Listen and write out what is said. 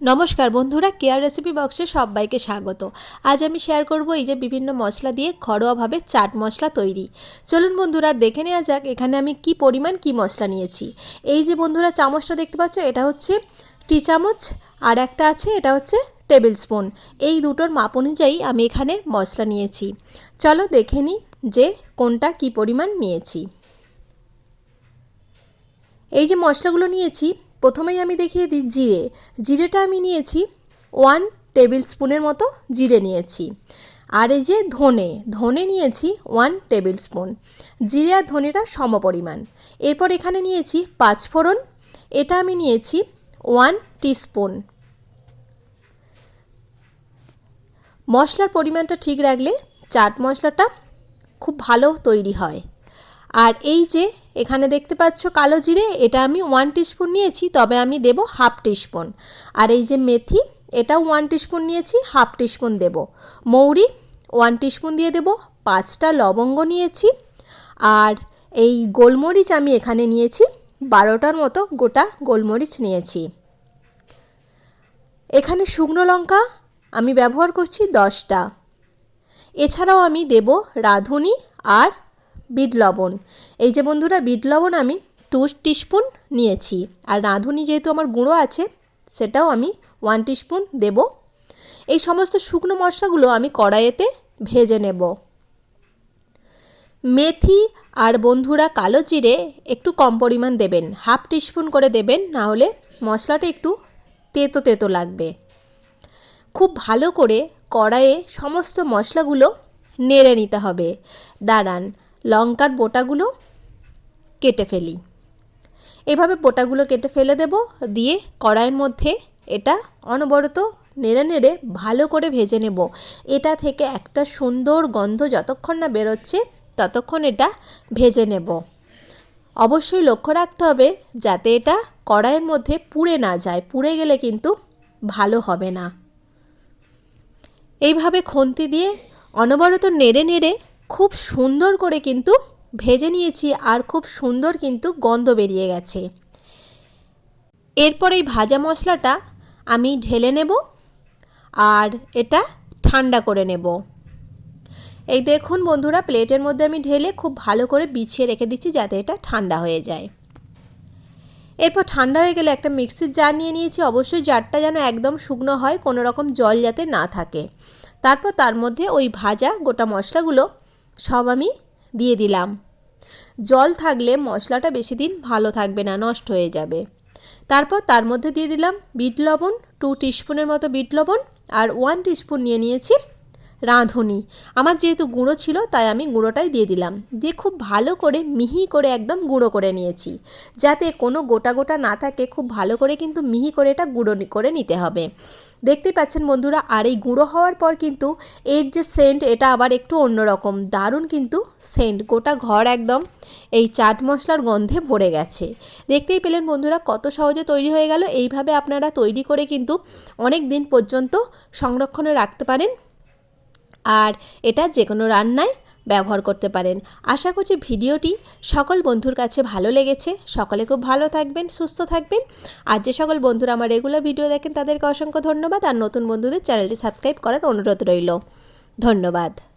নমস্কার বন্ধুরা care recipe বক্সে সবাইকে স্বাগত। আজ আমি শেয়ার করব এই যে বিভিন্ন মশলা দিয়ে ঘরোয়াভাবে চাট মশলা তৈরি। চলুন বন্ধুরা দেখে নেওয়া যাক এখানে আমি কি পরিমাণ কি মশলা নিয়েছি। এই যে বন্ধুরা চামচটা দেখতে পাচ্ছ, এটা হচ্ছে টি চামচ, আর একটা আছে, এটা হচ্ছে টেবিল স্পুন। এই দুটোর মাপ অনুযায়ী আমি এখানে মশলা নিয়েছি। চলো দেখে নিই যে কোনটা কি পরিমাণ নিয়েছি। এই যে মশলাগুলো নিয়েছি প্রথমেই আমি দেখিয়ে দিই জিরে। জিরেটা আমি নিয়েছি ওয়ান টেবিল স্পুনের মতো জিরে নিয়েছি। আর এই যে ধনে ধনে নিয়েছি ওয়ান টেবিল স্পুন জিরে আর ধনেটা সমপরিমাণ এরপর এখানে নিয়েছি পাঁচফোড়ন এটা আমি নিয়েছি ওয়ান টিস্পুন মশলার পরিমাণটা ঠিক রাখলে চাট মশলাটা খুব ভালো তৈরি হয়। আর এই যে, এখানে দেখতে পাচ্ছ কালো জিরে, এটা আমি ওয়ান টিস্পুন নিয়েছি, তবে আমি দেব হাফ টিস্পুন আর এই যে মেথি, এটাও ওয়ান টিস্পুন নিয়েছি হাফ টিস্পুন দেব। মৌরি ওয়ান টিস্পুন দিয়ে দেব, পাঁচটা লবঙ্গ নিয়েছি। আর এই গোলমরিচ আমি এখানে নিয়েছি, বারোটার মতো গোটা গোলমরিচ নিয়েছি। এখানে শুকনো লঙ্কা আমি ব্যবহার করছি দশটা। এছাড়াও আমি দেব রাঁধুনি আর বিট লবণ। এই যে বন্ধুরা, বিট লবণ আমি টু টিস্পুন নিয়েছি। আর রাঁধুনি যেহেতু আমার গুঁড়ো আছে, সেটাও আমি ওয়ান টিস্পুন দেব। এই সমস্ত শুকনো মশলাগুলো আমি কড়াইয়েতে ভেজে নেব। মেথি আর বন্ধুরা কালো জিরে একটু কম পরিমাণ দেবেন হাফ টিস্পুন করে দেবেন, না হলে মশলাটা একটু তেতো তেতো লাগবে। খুব ভালো করে কড়াইয়ে সমস্ত মশলাগুলো নেড়ে নিতে হবে। দাঁড়ান লঙ্কার বোটাগুলো কেটে ফেলি। এভাবে বোটাগুলো কেটে ফেলে দেব, দিয়ে কড়াইয়ের মধ্যে এটা অনবরত নেড়ে নেড়ে ভালো করে ভেজে নেব। এটা থেকে একটা সুন্দর গন্ধ যতক্ষণ না বেরোচ্ছে, ততক্ষণ এটা ভেজে নেব। অবশ্যই লক্ষ্য রাখতে হবে যাতে এটা কড়াইয়ের মধ্যে পুড়ে না যায়। পুড়ে গেলে কিন্তু ভালো হবে না। এইভাবে খন্তি দিয়ে অনবরত নেড়ে নেড়ে খুব সুন্দর করে কিন্তু ভেজে নিয়েছি আর খুব সুন্দর কিন্তু গন্ধ বেরিয়ে গেছে। এরপর এই ভাজা মশলাটা আমি ঢেলে নেব আর এটা ঠান্ডা করে নেব। এই দেখুন বন্ধুরা, প্লেটের মধ্যে আমি ঢেলে খুব ভালো করে বিছিয়ে রেখে দিচ্ছি যাতে এটা ঠান্ডা হয়ে যায়। এরপর ঠান্ডা হয়ে গেলে একটা মিক্সির জার নিয়ে নিয়েছি। অবশ্যই জারটা যেন একদম শুকনো হয়, কোনো রকম জল যাতে না থাকে। তারপর তার মধ্যে ওই ভাজা গোটা মশলাগুলো সব আমি দিয়ে দিলাম। জল থাকলে মশলাটা বেশি দিন ভালো থাকবে না, নষ্ট হয়ে যাবে। তারপর তার মধ্যে দিয়ে দিলাম বিট লবণ টু টিস্পুনের মতো বিট লবণ আর ওয়ান টিস্পুন নিয়ে নিয়েছি রাঁধুনি। আমার যেহেতু গুঁড়ো ছিল, তাই আমি গুঁড়োটাই দিয়ে দিলাম। দিয়ে খুব ভালো করে মিহি করে একদম গুঁড়ো করে নিয়েছি। যাতে কোনো গোটা গোটা না থাকে, খুব ভালো করে কিন্তু মিহি করে এটা গুঁড়ো করে নিতে হবে। দেখতেই পাচ্ছেন বন্ধুরা, আর এই গুঁড়ো হওয়ার পর কিন্তু এর যে সেন্ট, এটা আবার একটু অন্যরকম দারুণ কিন্তু সেন্ট, গোটা ঘর একদম এই চাট মশলার গন্ধে ভরে গেছে। দেখতেই পেলেন বন্ধুরা, কত সহজে তৈরি হয়ে গেল। এইভাবে আপনারা তৈরি করে কিন্তু অনেক দিন পর্যন্ত সংরক্ষণে রাখতে পারেন। আর এটা যে কোনো রান্নায় ব্যবহার করতে পারেন। আশা করছি ভিডিওটি সকল বন্ধুর কাছে ভালো লেগেছে। সকলে খুব ভালো থাকবেন, সুস্থ থাকবেন। আর যে সকল বন্ধুরা আমার রেগুলার ভিডিও দেখেন, তাদেরকে অসংখ্য ধন্যবাদ। আর নতুন বন্ধুদের চ্যানেলটি সাবস্ক্রাইব করার অনুরোধ রইল। ধন্যবাদ।